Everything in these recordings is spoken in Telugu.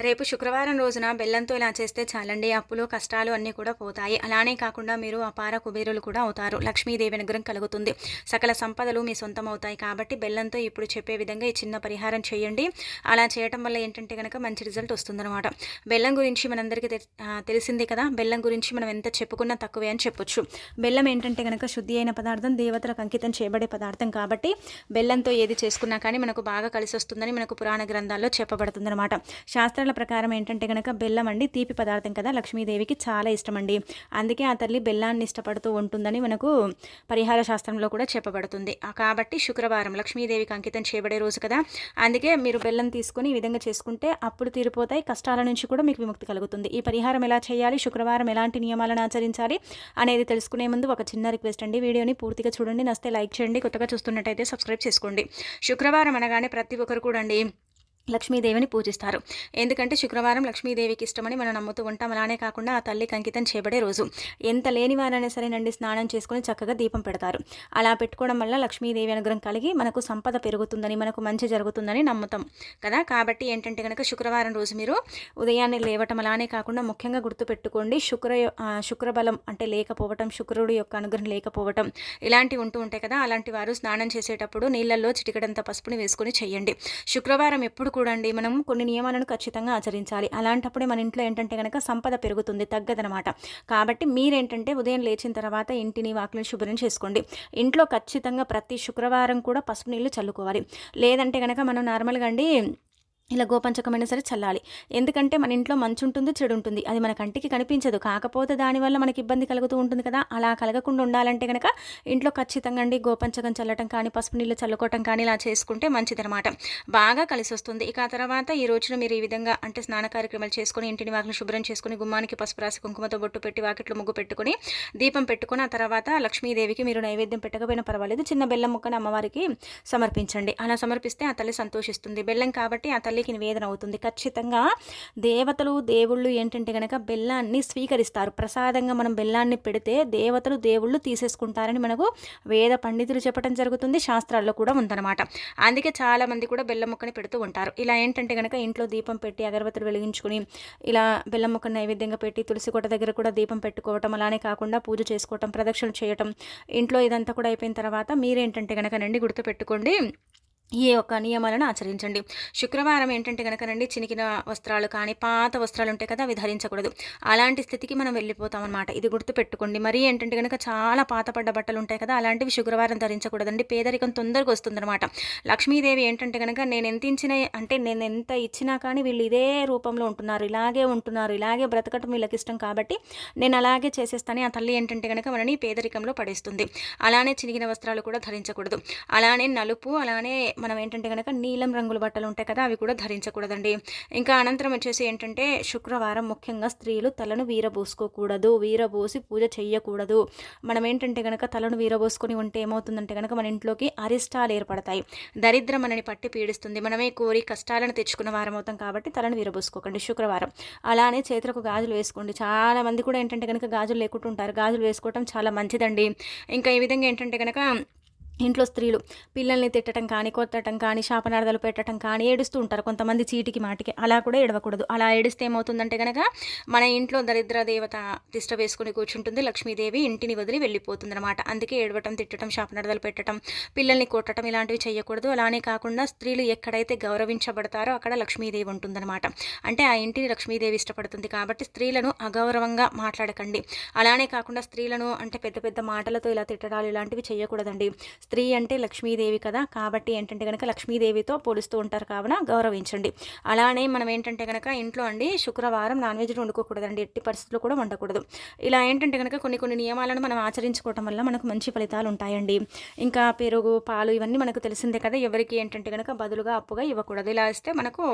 రేపు శుక్రవారం రోజున బెల్లంతో ఇలా చేస్తే చాలండి. అప్పులు కష్టాలు అన్నీ కూడా పోతాయి. అలానే కాకుండా మీరు అపార కుబేరులు కూడా అవుతారు. లక్ష్మీదేవి అనుగ్రహం కలుగుతుంది. సకల సంపదలు మీ సొంతం అవుతాయి కాబట్టి బెల్లంతో ఇప్పుడు చెప్పే విధంగా ఈ చిన్న పరిహారం చేయండి. అలా చేయటం వల్ల ఏంటంటే కనుక మంచి రిజల్ట్ వస్తుందన్నమాట. బెల్లం గురించి మనందరికీ తెలిసిందే కదా? బెల్లం గురించి మనం ఎంత చెప్పుకున్నా తక్కువే అని చెప్పొచ్చు. బెల్లం ఏంటంటే కనుక శుద్ధి అయిన పదార్థం దేవతలకు అంకితం చేయబడే పదార్థం కాబట్టి బెల్లంతో ఏది చేసుకున్నా కానీ మనకు బాగా కలిసి వస్తుందని మనకు పురాణ గ్రంథాల్లో చెప్పబడుతుందన్నమాట. శాస్త్ర శాస్త్రాల ప్రకారం ఏంటంటే కనుక బెల్లం అండి తీపి పదార్థం కదా లక్ష్మీదేవికి చాలా ఇష్టం అండి అందుకే ఆ తల్లి బెల్లాన్ని ఇష్టపడుతూ ఉంటుందని మనకు పరిహార శాస్త్రంలో కూడా చెప్పబడుతుంది. కాబట్టి శుక్రవారం లక్ష్మీదేవికి అంకితం చేయబడే రోజు కదా. అందుకే మీరు బెల్లం తీసుకుని ఈ విధంగా చేసుకుంటే అప్పుడు తీరిపోతాయి కష్టాల నుంచి కూడా మీకు విముక్తి కలుగుతుంది. ఈ పరిహారం ఎలా చేయాలి శుక్రవారం ఎలాంటి నియమాలను ఆచరించాలి అనేది తెలుసుకునే ముందు ఒక చిన్న రిక్వెస్ట్ అండి. వీడియోని పూర్తిగా చూడండి నస్తే లైక్ చేయండి కొత్తగా చూస్తున్నట్టయితే సబ్స్క్రైబ్ చేసుకోండి. శుక్రవారం అనగానే ప్రతి ఒక్కరు కూడా అండి లక్ష్మీదేవిని పూజిస్తారు. ఎందుకంటే శుక్రవారం లక్ష్మీదేవికి ఇష్టమని మనం నమ్ముతూ ఉంటాం. అలానే కాకుండా ఆ తల్లికి అంకితం చేయబడే రోజు ఎంత లేని వారైనా సరేనండి స్నానం చేసుకుని చక్కగా దీపం పెడతారు. అలా పెట్టుకోవడం వల్ల లక్ష్మీదేవి అనుగ్రహం కలిగి మనకు సంపద పెరుగుతుందని మనకు మంచి జరుగుతుందని నమ్ముతాం కదా. కాబట్టి ఏంటంటే కనుక శుక్రవారం రోజు మీరు ఉదయాన్నే లేవటం అలానే కాకుండా ముఖ్యంగా గుర్తుపెట్టుకోండి శుక్ర శుక్రబలం అంటే లేకపోవటం శుక్రుడు యొక్క అనుగ్రహం లేకపోవటం ఇలాంటివి ఉంటూ ఉంటాయి కదా. అలాంటి వారు స్నానం చేసేటప్పుడు నీళ్ళల్లో చిటికడంత పసుపుని వేసుకుని చేయండి. శుక్రవారం ఎప్పుడు కూడా అండి మనం కొన్ని నియమాలను ఖచ్చితంగా ఆచరించాలి. అలాంటప్పుడే మన ఇంట్లో ఏంటంటే కనుక సంపద పెరుగుతుంది తగ్గదనమాట కాబట్టి మీరేంటంటే ఉదయం లేచిన తర్వాత ఇంటిని వాకిని శుభ్రం చేసుకోండి. ఇంట్లో ఖచ్చితంగా ప్రతి శుక్రవారం కూడా పసుపు నీళ్ళు చల్లుకోవాలి. లేదంటే కనుక మనం నార్మల్గా అండి ఇలా గోపంచకమైనా సరే చల్లాలి. ఎందుకంటే మన ఇంట్లో మంచు ఉంటుంది చెడు ఉంటుంది అది మన కంటికి కనిపించదు. కాకపోతే దానివల్ల మనకి ఇబ్బంది కలుగుతూ ఉంటుంది కదా. అలా కలగకుండా ఉండాలంటే కనుక ఇంట్లో ఖచ్చితంగా అండి గోపంచకం చల్లటం కానీ పసుపు నీళ్ళు చల్లుకోవటం కానీ ఇలా చేసుకుంటే మంచిదనమాట బాగా కలిసి వస్తుంది. ఇక ఆ తర్వాత ఈ రోజున మీరు ఈ విధంగా అంటే స్నాన కార్యక్రమాలు చేసుకుని ఇంటిని వాకిని శుభ్రం చేసుకుని గుమ్మానికి పసుపు రాసి కుంకుమతో బొట్టు పెట్టి వాకిట్లో ముగ్గు పెట్టుకుని దీపం పెట్టుకుని ఆ తర్వాత లక్ష్మీదేవికి మీరు నైవేద్యం పెట్టకపోయినా పర్వాలేదు. చిన్న బెల్లం ముక్కని అమ్మవారికి సమర్పించండి. అలా సమర్పిస్తే ఆ తల్లి సంతోషిస్తుంది. బెల్లం కాబట్టి ఆ తల్లి తల్లికి నివేదన అవుతుంది. ఖచ్చితంగా దేవతలు దేవుళ్ళు ఏంటంటే కనుక బెల్లాన్ని స్వీకరిస్తారు. ప్రసాదంగా మనం బెల్లాన్ని పెడితే దేవతలు దేవుళ్ళు తీసేసుకుంటారని మనకు వేద పండితులు చెప్పడం జరుగుతుంది. శాస్త్రాల్లో కూడా ఉందన్నమాట. అందుకే చాలామంది కూడా బెల్లం ముక్కని పెడుతూ ఉంటారు. ఇలా ఏంటంటే కనుక ఇంట్లో దీపం పెట్టి అగరబత్తులు వెలిగించుకుని ఇలా బెల్లం ముక్కని నైవేద్యంగా పెట్టి తులసి కోట దగ్గర కూడా దీపం పెట్టుకోవటం అలానే కాకుండా పూజ చేసుకోవటం ప్రదక్షిణలు చేయటం ఇంట్లో ఇదంతా కూడా అయిపోయిన తర్వాత మీరేంటంటే కనుక నండి గుర్తుపెట్టుకోండి. ఈ యొక్క నియమాలను ఆచరించండి. శుక్రవారం ఏంటంటే కనుకనండి చినికిన వస్త్రాలు కానీ పాత వస్త్రాలు ఉంటాయి కదా అవి ధరించకూడదు. అలాంటి స్థితికి మనం వెళ్ళిపోతాం అనమాట ఇది గుర్తుపెట్టుకోండి. మరి ఏంటంటే కనుక చాలా పాతపడ్డ బట్టలు ఉంటాయి కదా అలాంటివి శుక్రవారం ధరించకూడదండి. పేదరికం తొందరగా వస్తుందన్నమాట. లక్ష్మీదేవి ఏంటంటే కనుక నేను ఎంత ఇచ్చిన అంటే నేను ఎంత ఇచ్చినా కానీ వీళ్ళు ఇదే రూపంలో ఉంటున్నారు ఇలాగే ఉంటున్నారు ఇలాగే బ్రతకటం వీళ్ళకి ఇష్టం కాబట్టి నేను అలాగే చేసేస్తాను. ఆ తల్లి ఏంటంటే కనుక మనని పేదరికంలో పడేస్తుంది. అలానే చినిగిన వస్త్రాలు కూడా ధరించకూడదు. అలానే నలుపు అలానే మనం ఏంటంటే కనుక నీలం రంగుల బట్టలు ఉంటాయి కదా అవి కూడా ధరించకూడదండి. ఇంకా అనంతరం వచ్చేసి ఏంటంటే శుక్రవారం ముఖ్యంగా స్త్రీలు తలను వీరబోసుకోకూడదు వీరబోసి పూజ చేయకూడదు మనం ఏంటంటే కనుక తలను వీరబోసుకొని ఉంటే ఏమవుతుందంటే కనుక మన ఇంట్లోకి అరిష్టాలు ఏర్పడతాయి. దరిద్రం మనని పట్టి పీడిస్తుంది. మనమే కోరి కష్టాలను తెచ్చుకున్న వారం అవుతాం కాబట్టి తలను వీరబోసుకోకండి శుక్రవారం. అలానే చేతులకు గాజులు వేసుకోండి. చాలా మంది కూడా ఏంటంటే కనుక గాజులు లేకుంటుంటారు గాజులు వేసుకోవటం చాలా మంచిదండి. ఇంకా ఈ విధంగా ఏంటంటే కనుక ఇంట్లో స్త్రీలు పిల్లల్ని తిట్టడం కానీ కొట్టడం కానీ శాపనార్థాలు పెట్టడం కానీ ఏడుస్తూ ఉంటారు. కొంతమంది చీటికి మాటికి అలా కూడా ఏడవకూడదు. అలా ఏడిస్తే ఏమవుతుందంటే కనుక మన ఇంట్లో దరిద్ర దేవత తిష్ట వేసుకుని కూర్చుంటుంది. లక్ష్మీదేవి ఇంటిని వదిలి వెళ్ళిపోతుంది అనమాట అందుకే ఏడవటం తిట్టడం శాపనార్థాలు పెట్టడం పిల్లల్ని కొట్టడం ఇలాంటివి చేయకూడదు అలానే కాకుండా స్త్రీలు ఎక్కడైతే గౌరవించబడతారో అక్కడ లక్ష్మీదేవి ఉంటుందన్నమాట. అంటే ఆ ఇంటిని లక్ష్మీదేవి ఇష్టపడుతుంది కాబట్టి స్త్రీలను అగౌరవంగా మాట్లాడకండి. అలానే కాకుండా స్త్రీలను అంటే పెద్ద పెద్ద మాటలతో ఇలా తిట్టడాలు ఇలాంటివి చేయకూడదండి స్త్రీ అంటే లక్ష్మీదేవి కదా. కాబట్టి ఏంటంటే కనుక లక్ష్మీదేవితో పోలుస్తూ ఉంటారు కావున గౌరవించండి. అలానే మనం ఏంటంటే కనుక ఇంట్లో అండి శుక్రవారం నాన్ వెజ్ వండుకోకూడదండి. ఎట్టి పరిస్థితుల్లో కూడా వండకూడదు. ఇలా ఏంటంటే కనుక కొన్ని కొన్ని నియమాలను మనం ఆచరించుకోవటం వల్ల మనకు మంచి ఫలితాలు ఉంటాయండి. ఇంకా పెరుగు పాలు ఇవన్నీ మనకు తెలిసిందే కదా. ఎవరికి ఏంటంటే కనుక బదులుగా అప్పుగా ఇవ్వకూడదు. ఇలా ఇస్తే మనకు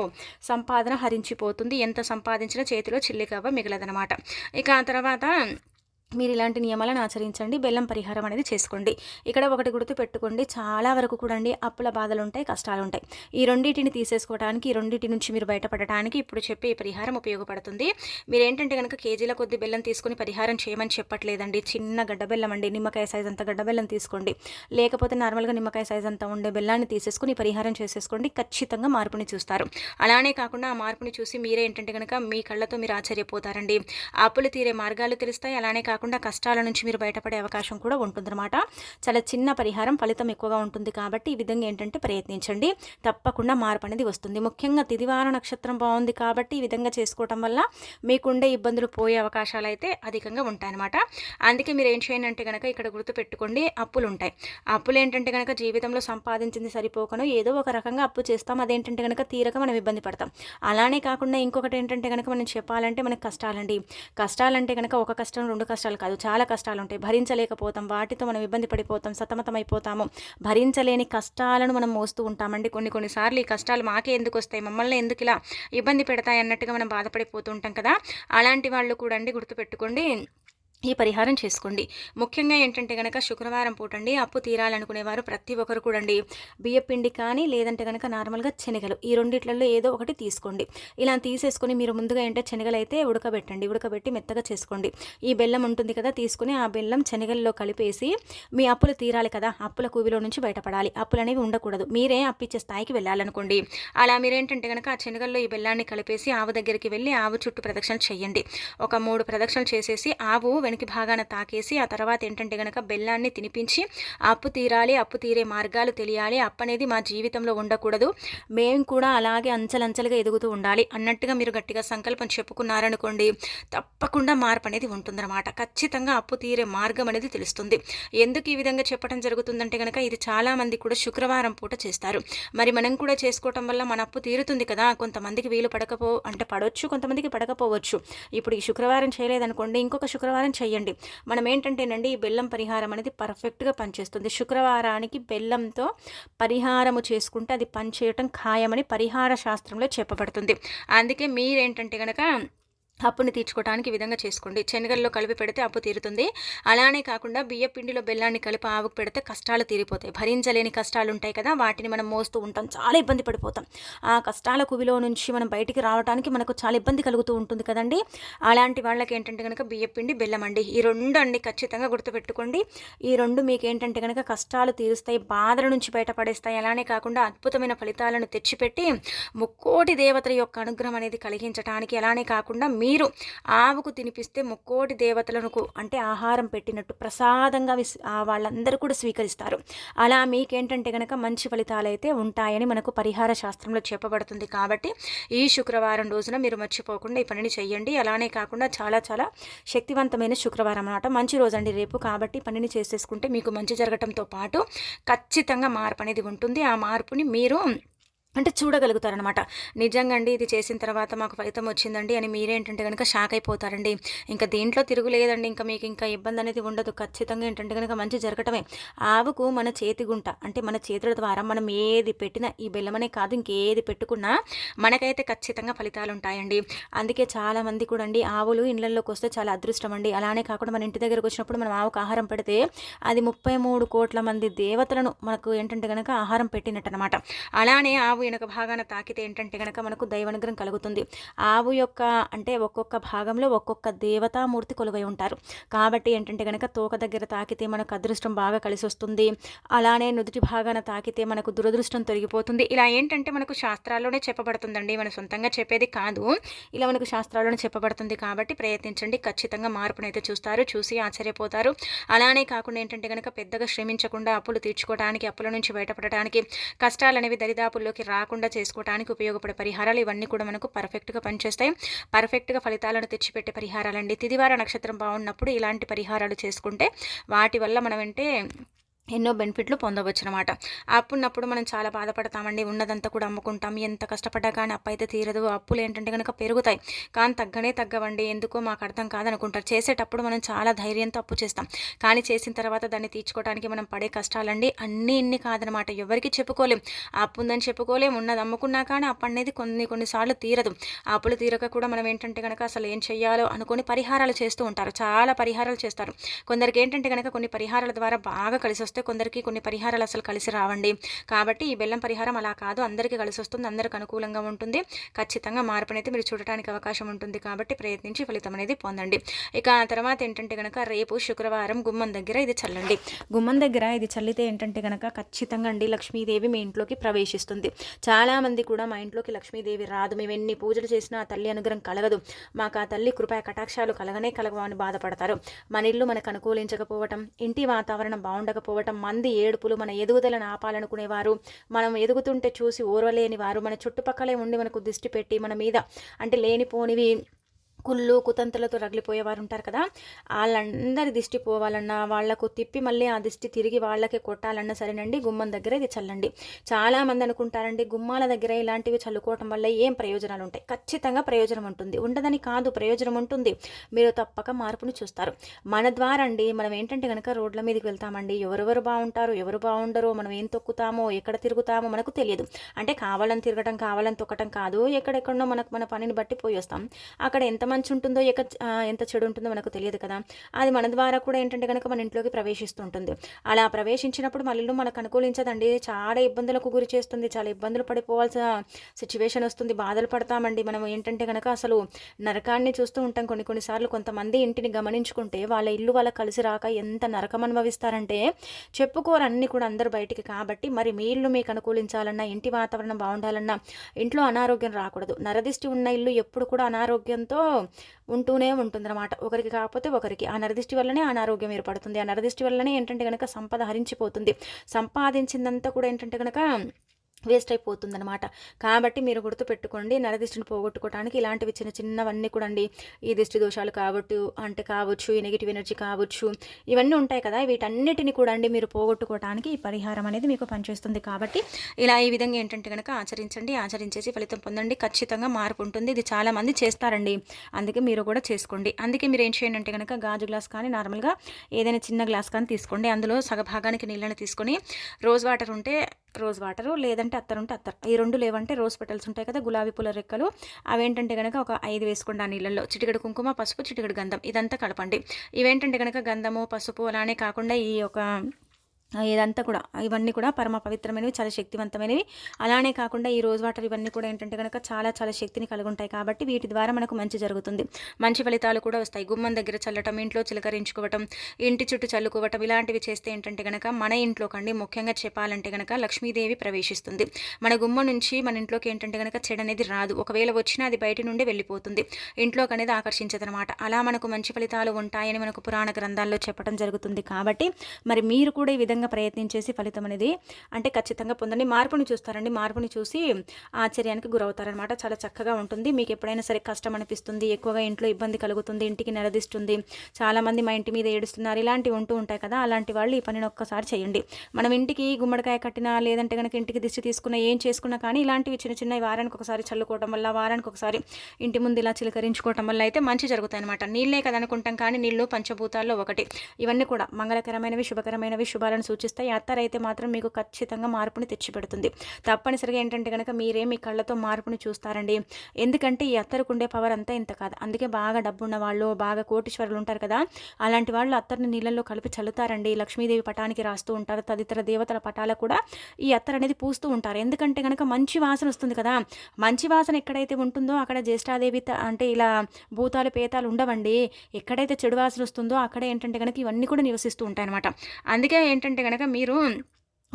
సంపాదన హరించిపోతుంది. ఎంత సంపాదించినా చేతిలో చిల్లికవ్వ మిగలదనమాట ఇక ఆ తర్వాత మీరు ఇలాంటి నియమాలను ఆచరించండి బెల్లం పరిహారం అనేది చేసుకోండి. ఇక్కడ ఒకటి గుర్తు పెట్టుకోండి చాలా వరకు కూడా అండి అప్పుల బాధలు ఉంటాయి కష్టాలు ఉంటాయి ఈ రెండింటిని తీసేసుకోవడానికి ఈ రెండింటి నుంచి మీరు బయటపడటానికి ఇప్పుడు చెప్పే ఈ పరిహారం ఉపయోగపడుతుంది. మీరు ఏంటంటే కనుక కేజీల కొద్ది బెల్లం తీసుకుని పరిహారం చేయమని చెప్పట్లేదండి. చిన్న గడ్డ బెల్లం అండి నిమ్మకాయ సైజ్ అంత గడ్డ బెల్లం తీసుకోండి. లేకపోతే నార్మల్గా నిమ్మకాయ సైజ్ అంతా ఉండే బెల్లాన్ని తీసేసుకుని పరిహారం చేసేసుకోండి ఖచ్చితంగా మార్పుని చూస్తారు. అలానే కాకుండా ఆ మార్పుని చూసి మీరే ఏంటంటే కనుక మీ కళ్ళతో మీరు ఆశ్చర్యపోతారండి. అప్పులు తీరే మార్గాలు తెలుస్తాయి అలానే కాకుండా కాకుండా కష్టాల నుంచి మీరు బయటపడే అవకాశం కూడా ఉంటుందన్నమాట. చాలా చిన్న పరిహారం ఫలితం ఎక్కువగా ఉంటుంది కాబట్టి ఈ విధంగా ఏంటంటే ప్రయత్నించండి. తప్పకుండా మార్పు అనేది వస్తుంది. ముఖ్యంగా తిదివార నక్షత్రం బాగుంది కాబట్టి ఈ విధంగా చేసుకోవటం వల్ల మీకుండే ఇబ్బందులు పోయే అవకాశాలు అయితే అధికంగా ఉంటాయన్నమాట. అందుకే మీరు ఏం చేయండి అంటే కనుక ఇక్కడ గుర్తుపెట్టుకోండి అప్పులు ఉంటాయి. అప్పులు ఏంటంటే కనుక జీవితంలో సంపాదించింది సరిపోకను ఏదో ఒక రకంగా అప్పు చేస్తాం. అదేంటంటే కనుక తీరక మనం ఇబ్బంది పడతాం. అలానే కాకుండా ఇంకొకటి ఏంటంటే కనుక మనం చెప్పాలంటే మనకి కష్టాలండి. కష్టాలంటే కనుక ఒక కష్టం రెండు కష్టాలు కష్టాలు కాదు చాలా కష్టాలు ఉంటాయి భరించలేకపోతాం వాటితో మనం ఇబ్బంది పడిపోతాం సతమతమైపోతాము. భరించలేని కష్టాలను మనం మోస్తూ ఉంటామండి. కొన్ని కొన్నిసార్లు ఈ కష్టాలు మాకే ఎందుకు వస్తాయి మమ్మల్ని ఎందుకు ఇలా ఇబ్బంది పెడతాయి అన్నట్టుగా మనం బాధపడిపోతూ ఉంటాం కదా. అలాంటి వాళ్ళు కూడా అండి గుర్తుపెట్టుకోండి. ఈ పరిహారం చేసుకోండి. ముఖ్యంగా ఏంటంటే కనుక శుక్రవారం పూటండి అప్పు తీరాలనుకునేవారు ప్రతి ఒక్కరు కూడండి బియ్యపిండి కానీ లేదంటే కనుక నార్మల్గా శనగలు ఈ రెండిట్లలో ఏదో ఒకటి తీసుకోండి. ఇలా తీసేసుకొని మీరు ముందుగా ఏంటంటే శనగలు అయితే ఉడకబెట్టండి. ఉడకబెట్టి మెత్తగా చేసుకోండి. ఈ బెల్లం ఉంటుంది కదా తీసుకుని ఆ బెల్లం శనగల్లో కలిపేసి మీ అప్పులు తీరాలి కదా అప్పుల కూవిలో నుంచి బయటపడాలి. అప్పులు అనేవి ఉండకూడదు. మీరే అప్పిచ్చే స్థాయికి వెళ్ళాలనుకోండి. అలా మీరేంటంటే కనుక ఆ శనగల్లో ఈ బెల్లాన్ని కలిపేసి ఆవు దగ్గరికి వెళ్ళి ఆవు చుట్టూ ప్రదక్షిణలు చేయండి. ఒక మూడు ప్రదక్షిణలు చేసేసి ఆవు వెనక భాగాన తాకేసి ఆ తర్వాత ఏంటంటే గనక బెల్లాన్ని తినిపించి అప్పు తీరాలి అప్పు తీరే మార్గాలు తెలియాలి. అప్పు అనేది మా జీవితంలో ఉండకూడదు. మేము కూడా అలాగే అంచలంచలుగా ఎదుగుతూ ఉండాలి అన్నట్టుగా మీరు గట్టిగా సంకల్పం చెప్పుకున్నారనుకోండి తప్పకుండా మార్పు అనేది ఉంటుందన్నమాట. ఖచ్చితంగా అప్పు తీరే మార్గం అనేది తెలుస్తుంది. ఎందుకు ఈ విధంగా చెప్పడం జరుగుతుందంటే కనుక ఇది చాలామంది కూడా శుక్రవారం పూట చేస్తారు. మరి మనం కూడా చేసుకోవటం వల్ల మన అప్పు తీరుతుంది కదా. కొంతమందికి వీలు పడకపో అంటే పడవచ్చు కొంతమందికి పడకపోవచ్చు. ఇప్పుడు ఈ శుక్రవారం చేయలేదనుకోండి ఇంకొక శుక్రవారం చేయండి. మనం ఏంటంటేనండి ఈ బెల్లం పరిహారం అనేది పర్ఫెక్ట్గా పనిచేస్తుంది. శుక్రవారానికి బెల్లంతో పరిహారము చేసుకుంటే అది పనిచేయటం ఖాయమని పరిహార శాస్త్రంలో చెప్పబడుతుంది. అందుకే మీరేంటంటే కనుక అప్పుని తీర్చుకోవడానికి విధంగా చేసుకోండి. శనగల్లో కలిపి పెడితే అప్పు తీరుతుంది. అలానే కాకుండా బియ్య పిండిలో బెల్లాన్ని కలిపి ఆవుకు పెడితే కష్టాలు తీరిపోతాయి. భరించలేని కష్టాలు ఉంటాయి కదా వాటిని మనం మోస్తూ ఉంటాం. చాలా ఇబ్బంది పడిపోతాం. ఆ కష్టాల కువిలో నుంచి మనం బయటికి రావడానికి మనకు చాలా ఇబ్బంది కలుగుతూ ఉంటుంది కదండి. అలాంటి వాళ్ళకి ఏంటంటే కనుక బియ్య పిండి బెల్లం అండి. ఈ రెండు అండి ఖచ్చితంగా గుర్తుపెట్టుకోండి. ఈ రెండు మీకు ఏంటంటే కనుక కష్టాలు తీరుస్తాయి బాధల నుంచి బయటపడేస్తాయి. అలానే కాకుండా అద్భుతమైన ఫలితాలను తెచ్చిపెట్టి ముక్కోటి దేవతల యొక్క అనుగ్రహం అనేది కలిగించడానికి అలానే కాకుండా మీ మీరు ఆవుకు తినిపిస్తే ముక్కోటి దేవతలకు అంటే ఆహారం పెట్టినట్టు ప్రసాదంగా వాళ్ళందరూ కూడా స్వీకరిస్తారు. అలా మీకేంటంటే కనుక మంచి ఫలితాలు అయితే ఉంటాయని మనకు పరిహార శాస్త్రంలో చెప్పబడుతుంది కాబట్టి ఈ శుక్రవారం రోజున మీరు మర్చిపోకుండా ఈ పనిని చేయండి అలానే కాకుండా చాలా చాలా శక్తివంతమైన శుక్రవారం అన్నమాట. మంచి రోజు అండి రేపు కాబట్టి పనిని చేసేసుకుంటే మీకు మంచి జరగటంతో పాటు ఖచ్చితంగా మార్పు అనేది ఉంటుంది. ఆ మార్పుని మీరు అంటే చూడగలుగుతారనమాట నిజంగా అండి ఇది చేసిన తర్వాత మాకు ఫలితం వచ్చిందండి అని మీరేంటంటే కనుక షాక్ అయిపోతారండి. ఇంకా దీంట్లో తిరుగులేదండి. ఇంకా మీకు ఇంకా ఇబ్బంది అనేది ఉండదు. ఖచ్చితంగా ఏంటంటే కనుక మంచి జరగటమే. ఆవుకు మన చేతి గుంట అంటే మన చేతుల ద్వారా మనం ఏది పెట్టినా ఈ బెల్లమనే కాదు ఇంకేది పెట్టుకున్నా మనకైతే ఖచ్చితంగా ఫలితాలు ఉంటాయండి అందుకే చాలామంది కూడా అండి ఆవులు ఇళ్ళలోకి వస్తే చాలా అదృష్టం అండి అలానే కాకుండా మన ఇంటి దగ్గరకు వచ్చినప్పుడు మనం ఆవుకు ఆహారం పెడితే అది ముప్పై మూడు కోట్ల మంది దేవతలను మనకు ఏంటంటే కనుక ఆహారం పెట్టినట్టు అనమాట అలానే ఆవు ఆవు వెనక భాగాన తాకితే ఏంటంటే కనుక మనకు దైవానుగ్రహం కలుగుతుంది. ఆవు యొక్క అంటే ఒక్కొక్క భాగంలో ఒక్కొక్క దేవతామూర్తి కొలువై ఉంటారు. కాబట్టి ఏంటంటే కనుక తోక దగ్గర తాకితే మనకు అదృష్టం బాగా కలిసి వస్తుంది అలానే నుదుటి భాగాన తాకితే మనకు దురదృష్టం తొలగిపోతుంది. ఇలా ఏంటంటే మనకు శాస్త్రాల్లోనే చెప్పబడుతుందండి. మన సొంతంగా చెప్పేది కాదు. ఇలా మనకు శాస్త్రాల్లోనే చెప్పబడుతుంది కాబట్టి ప్రయత్నించండి. ఖచ్చితంగా మార్పునైతే చూస్తారు. చూసి ఆశ్చర్యపోతారు. అలానే కాకుండా ఏంటంటే కనుక పెద్దగా శ్రమించకుండా అప్పులు తీర్చుకోవడానికి అప్పుల నుంచి బయటపడటానికి కష్టాలు అనేవి దరిదాపుల్లోకి రాకుండా చేసుకోవడానికి ఉపయోగపడే పరిహారాలు ఇవన్నీ కూడా మనకు పర్ఫెక్ట్గా పనిచేస్తాయి. పర్ఫెక్ట్గా ఫలితాలను తెచ్చిపెట్టే పరిహారాలండి. తిదివార నక్షత్రం బాగున్నప్పుడు ఇలాంటి పరిహారాలు చేసుకుంటే వాటి వల్ల మనం అంటే ఎన్నో బెనిఫిట్లు పొందవచ్చు అనమాట అప్పున్నప్పుడు మనం చాలా బాధపడతామండి. ఉన్నదంతా కూడా అమ్ముకుంటాం. ఎంత కష్టపడ్డా కానీ అప్పు అయితే తీరదు. అప్పులు ఏంటంటే కనుక పెరుగుతాయి. కానీ తగ్గనే తగ్గవండి. ఎందుకో మాకు అర్థం కాదనుకుంటారు. చేసేటప్పుడు మనం చాలా ధైర్యంతో అప్పు చేస్తాం. కానీ చేసిన తర్వాత దాన్ని తీర్చుకోవడానికి మనం పడే కష్టాలండి అన్నీ ఇన్ని కాదనమాట. ఎవరికి చెప్పుకోలేం. అప్పు ఉందని చెప్పుకోలేం. ఉన్నది అమ్ముకున్నా కానీ అప్పు అనేది కొన్ని కొన్నిసార్లు తీరదు. అప్పులు తీరక కూడా మనం ఏంటంటే కనుక అసలు ఏం చేయాలో అనుకుని పరిహారాలు చేస్తూ ఉంటారు. చాలా పరిహారాలు చేస్తారు. కొందరికి ఏంటంటే కనుక కొన్ని పరిహారాల ద్వారా బాగా కలిసి వస్తే కొందరికి కొన్ని పరిహారాలు అసలు కలిసి రావండి. కాబట్టి ఈ బెల్లం పరిహారం అలా కాదు. అందరికీ కలిసి వస్తుంది. అందరికి అనుకూలంగా ఉంటుంది. ఖచ్చితంగా మార్పునైతే మీరు చూడటానికి అవకాశం ఉంటుంది. కాబట్టి ప్రయత్నించి ఫలితం అనేది పొందండి. ఇక ఆ తర్వాత ఏంటంటే కనుక రేపు శుక్రవారం గుమ్మం దగ్గర ఇది చల్లండి. గుమ్మం దగ్గర ఇది చల్లితే ఏంటంటే కనుక ఖచ్చితంగా అండి లక్ష్మీదేవి మీ ఇంట్లోకి ప్రవేశిస్తుంది. చాలామంది కూడా మా ఇంట్లోకి లక్ష్మీదేవి రాదు. మేము ఎన్ని పూజలు చేసినా ఆ తల్లి అనుగ్రహం కలగదు. మాకు ఆ తల్లి కృపా కటాక్షాలు కలగనే కలగవని బాధపడతారు. మన ఇల్లు మనకు అనుకూలించకపోవటం ఇంటి వాతావరణం బాగుండకపోవడం బాగుండకపోవటం మంది ఏడుపులు మన ఎదుగుదలను ఆపాలనుకునేవారు. మనం ఎదుగుతుంటే చూసి ఓర్వలేని వారు మన చుట్టుపక్కలే ఉండి మనకు దిష్టి పెట్టి మన మీద అంటే లేనిపోనివి కుళ్ళు కుతంత్రలతో రగిలిపోయేవారు ఉంటారు కదా వాళ్ళందరి దిష్టి పోవాలన్నా వాళ్ళకు తిప్పి మళ్ళీ ఆ దిష్టి తిరిగి వాళ్ళకే కొట్టాలన్నా సరేనండి గుమ్మం దగ్గర ఇది చల్లండి. చాలామంది అనుకుంటారండి గుమ్మాల దగ్గర ఇలాంటివి చల్లుకోవటం వల్ల ఏం ప్రయోజనాలు ఉంటాయి ఖచ్చితంగా ప్రయోజనం ఉంటుంది ఉండదని కాదు ప్రయోజనం ఉంటుంది మీరు తప్పక మార్పును చూస్తారు. మన ద్వారా అండి మనం ఏంటంటే కనుక రోడ్ల మీదకి వెళ్తామండి ఎవరెవరు బాగుంటారు ఎవరు బాగుండరు మనం ఏం తొక్కుతామో ఎక్కడ తిరుగుతామో మనకు తెలియదు. అంటే కావాలని తిరగటం కావాలని తొక్కటం కాదు ఎక్కడెక్కడో మనకు మన పనిని బట్టి పోయి వస్తాం అక్కడ ఎంత మంచి ఉంటుందో ఇక ఎంత చెడు ఉంటుందో మనకు తెలియదు కదా. అది మన ద్వారా కూడా ఏంటంటే కనుక మన ఇంట్లోకి ప్రవేశిస్తుంటుంది. అలా ప్రవేశించినప్పుడు మళ్ళీ మనకు అనుకూలించదండి. చాలా ఇబ్బందులకు గురి చేస్తుంది. చాలా ఇబ్బందులు పడిపోవాల్సిన సిచ్యువేషన్ వస్తుంది. బాధలు పడతామండి. మనం ఏంటంటే కనుక అసలు నరకాన్ని చూస్తూ ఉంటాం. కొన్ని కొన్నిసార్లు కొంతమంది ఇంటిని గమనించుకుంటే వాళ్ళ ఇల్లు వాళ్ళ కలిసి రాక ఎంత నరకం అనుభవిస్తారంటే చెప్పుకోరు అన్ని కూడా అందరు బయటికి. కాబట్టి మరి మీ ఇల్లు మీకు అనుకూలించాలన్నా ఇంటి వాతావరణం బాగుండాలన్నా ఇంట్లో అనారోగ్యం రాకూడదు. నరదిష్టి ఉన్న ఇల్లు ఎప్పుడు కూడా అనారోగ్యంతో ఉంటూనే ఉంటుందన్నమాట. ఒకరికి కాకపోతే ఒకరికి. ఆ నరదిష్టి వల్లనే అనారోగ్యం ఏర్పడుతుంది. ఆ నరదిష్టి వల్లనే ఏంటంటే కనుక సంపద హరించిపోతుంది. సంపాదించిందంతా కూడా ఏంటంటే కనుక వేస్ట్ అయిపోతుందనమాట కాబట్టి మీరు గుర్తు పెట్టుకోండి నరదిష్టిని పోగొట్టుకోవడానికి ఇలాంటివి చిన్న చిన్నవన్నీ కూడా అండి ఈ దిష్టి దోషాలు కావచ్చు అంటే కావచ్చు ఈ నెగిటివ్ ఎనర్జీ కావచ్చు ఇవన్నీ ఉంటాయి కదా. వీటన్నిటిని కూడా అండి మీరు పోగొట్టుకోవడానికి ఈ పరిహారం అనేది మీకు పనిచేస్తుంది. కాబట్టి ఇలా ఈ విధంగా ఏంటంటే కనుక ఆచరించండి ఆచరించేసి ఫలితం పొందండి. ఖచ్చితంగా మార్పు ఉంటుంది. ఇది చాలామంది చేస్తారండి. అందుకే మీరు కూడా చేసుకోండి. అందుకే మీరు ఏం చేయండి అంటే కనుక గాజు గ్లాస్ కానీ నార్మల్గా ఏదైనా చిన్న గ్లాస్ కానీ తీసుకోండి. అందులో సగభాగానికి నీళ్ళని తీసుకొని రోజ్ వాటర్ ఉంటే రోజ్ వాటరు లేదంటే అత్తరు ఉంటే అత్తరు. ఈ రెండు లేవంటే రోజ్ పెటల్స్ ఉంటాయి కదా గులాబీ పూల రెక్కలు. అవేంటంటే కనుక ఒక ఐదు వేసుకోండి ఆ నీళ్ళల్లో. చిటికడు కుంకుమ పసుపు చిటికడు గంధం. ఇదంతా కలపండి. ఇవేంటంటే కనుక గంధము పసుపు అలానే కాకుండా ఈ ఒక ఇదంతా కూడా ఇవన్నీ కూడా పరమ పవిత్రమైనవి చాలా శక్తివంతమైనవి. అలానే కాకుండా ఈ రోజు వాటర్ ఇవన్నీ కూడా ఏంటంటే కనుక చాలా చాలా శక్తిని కలిగి ఉంటాయి కాబట్టి వీటి ద్వారా మనకు మంచి జరుగుతుంది. మంచి ఫలితాలు కూడా వస్తాయి. గుమ్మం దగ్గర చల్లటం ఇంట్లో చిలకరించుకోవటం ఇంటి చుట్టూ చల్లుకోవటం ఇలాంటివి చేస్తే ఏంటంటే కనుక మన ఇంట్లో కండి ముఖ్యంగా చెప్పాలంటే కనుక లక్ష్మీదేవి ప్రవేశిస్తుంది. మన గుమ్మం నుంచి మన ఇంట్లోకి ఏంటంటే కనుక చెడు అనేది రాదు. ఒకవేళ వచ్చినా అది బయట నుండి వెళ్ళిపోతుంది. ఇంట్లోకి అనేది ఆకర్షించదనమాట. అలా మనకు మంచి ఫలితాలు ఉంటాయని మనకు పురాణ గ్రంథాల్లో చెప్పడం జరుగుతుంది కాబట్టి మరి మీరు కూడా ఈ విధంగా ఖచ్చితంగా ప్రయత్నించేసి ఫలితం అనేది అంటే ఖచ్చితంగా పొందండి. మార్పుని చూస్తారండి. మార్పుని చూసి ఆశ్చర్యానికి గురవుతారనమాట చాలా చక్కగా ఉంటుంది. మీకు ఎప్పుడైనా సరే కష్టం అనిపిస్తుంది. ఎక్కువగా ఇంట్లో ఇబ్బంది కలుగుతుంది. ఇంటికి నిలదీస్తుంది. చాలామంది మా ఇంటి మీద ఏడుస్తున్నారు. ఇలాంటివి ఉంటూ ఉంటాయి కదా. అలాంటి వాళ్ళు ఈ పనిని ఒక్కసారి చేయండి. మనం ఇంటికి గుమ్మడికాయ కట్టినా లేదంటే కనుక ఇంటికి దిష్టి తీసుకున్నా ఏం చేసుకున్నా కానీ ఇలాంటివి చిన్న చిన్న వారానికి ఒకసారి చల్లుకోవడం వల్ల వారానికి ఒకసారి ఇంటి ముందు ఇలా చిలకరించుకోవడం వల్ల అయితే మంచి జరుగుతాయి అనమాట నీళ్ళే కదా అనుకుంటాం కానీ నీళ్ళు పంచభూతాల్లో ఒకటి. ఇవన్నీ కూడా మంగళకరమైనవి శుభకరమైనవి శుభాలను సూచిస్తాయి అయితే మాత్రం మీకు ఖచ్చితంగా మార్పుని తెచ్చిపెడుతుంది. తప్పనిసరిగా ఏంటంటే కనుక మీరే మీ కళ్ళతో మార్పుని చూస్తారండి. ఎందుకంటే ఈ అత్తరుకు ఉండే పవర్ అంతా ఇంత కాదు. అందుకే బాగా డబ్బు ఉన్న వాళ్ళు బాగా కోటీశ్వరులు ఉంటారు కదా. అలాంటి వాళ్ళు అత్తర్ని నీళ్ళల్లో కలిపి చల్లుతారండి. లక్ష్మీదేవి పటానికి రాస్తూ ఉంటారు. తదితర దేవతల పటాలకు కూడా ఈ అత్తర్ అనేది పూస్తూ ఉంటారు. ఎందుకంటే కనుక మంచి వాసన వస్తుంది కదా. మంచి వాసన ఎక్కడైతే ఉంటుందో అక్కడ జ్యేష్ఠాదేవి అంటే ఇలా భూతాలు పేతాలు ఉండవండి. ఎక్కడైతే చెడు వాసన వస్తుందో అక్కడ ఏంటంటే కనుక ఇవన్నీ కూడా నివసిస్తూ ఉంటాయి అనమాట అందుకే ఏంటంటే కనుక మీరు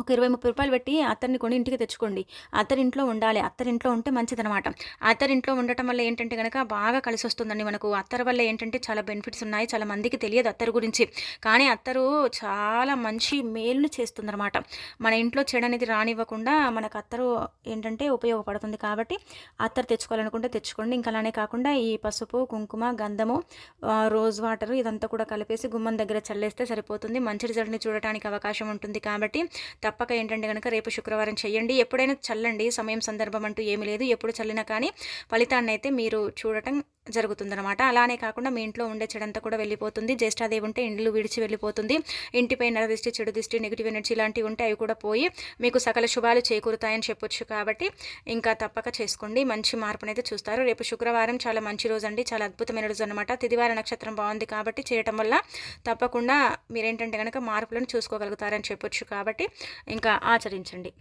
ఒక ఇరవై ముప్పై రూపాయలు పెట్టి అత్తరిని కొని ఇంటికి తెచ్చుకోండి. అత్తరింట్లో ఉండాలి. అత్తరింట్లో ఉంటే మంచిదనమాట అత్తరింట్లో ఉండటం వల్ల ఏంటంటే కనుక బాగా కలిసి వస్తుందండి మనకు. అత్తర్ వల్ల ఏంటంటే చాలా బెనిఫిట్స్ ఉన్నాయి. చాలా మందికి తెలియదు అత్తరు గురించి. కానీ అత్తరు చాలా మంచి మేలుని చేస్తుందన్నమాట. మన ఇంట్లో చెడు అనేది రానివ్వకుండా మనకు అత్తరు ఏంటంటే ఉపయోగపడుతుంది కాబట్టి అత్తరు తెచ్చుకోవాలనుకుంటే తెచ్చుకోండి. ఇంకా అలానే కాకుండా ఈ పసుపు కుంకుమ గంధము రోజ్ వాటర్ ఇదంతా కూడా కలిపేసి గుమ్మం దగ్గర చల్లేస్తే సరిపోతుంది. మంచి రిజల్ట్ని చూడటానికి అవకాశం ఉంటుంది కాబట్టి తప్పక ఏంటంటే కనుక రేపు శుక్రవారం చేయండి ఎప్పుడైనా చల్లండి. సమయం సందర్భం అంటూ ఏమీ లేదు. ఎప్పుడు చల్లినా కానీ ఫలితాన్ని అయితే మీరు చూడటం జరుగుతుందనమాట అలానే కాకుండా మీ ఇంట్లో ఉండే చెడంతా కూడా వెళ్ళిపోతుంది. జ్యేష్ఠాదేవి ఉంటే ఇండ్లు విడిచి వెళ్ళిపోతుంది. ఇంటిపై నరదిష్టి చెడు దిష్టి నెగిటివ్ ఎనర్జీ ఇలాంటివి ఉంటే అవి కూడా పోయి మీకు సకల శుభాలు చేకూరుతాయని చెప్పొచ్చు కాబట్టి ఇంకా తప్పక చేసుకోండి. మంచి మార్పునైతే చూస్తారు. రేపు శుక్రవారం చాలా మంచి రోజు అండి. చాలా అద్భుతమైన రోజు అనమాట తిదివార నక్షత్రం బాగుంది కాబట్టి చేయటం వల్ల తప్పకుండా మీరేంటంటే కనుక మార్పులను చూసుకోగలుగుతారని చెప్పొచ్చు కాబట్టి ఇంకా ఆచరించండి.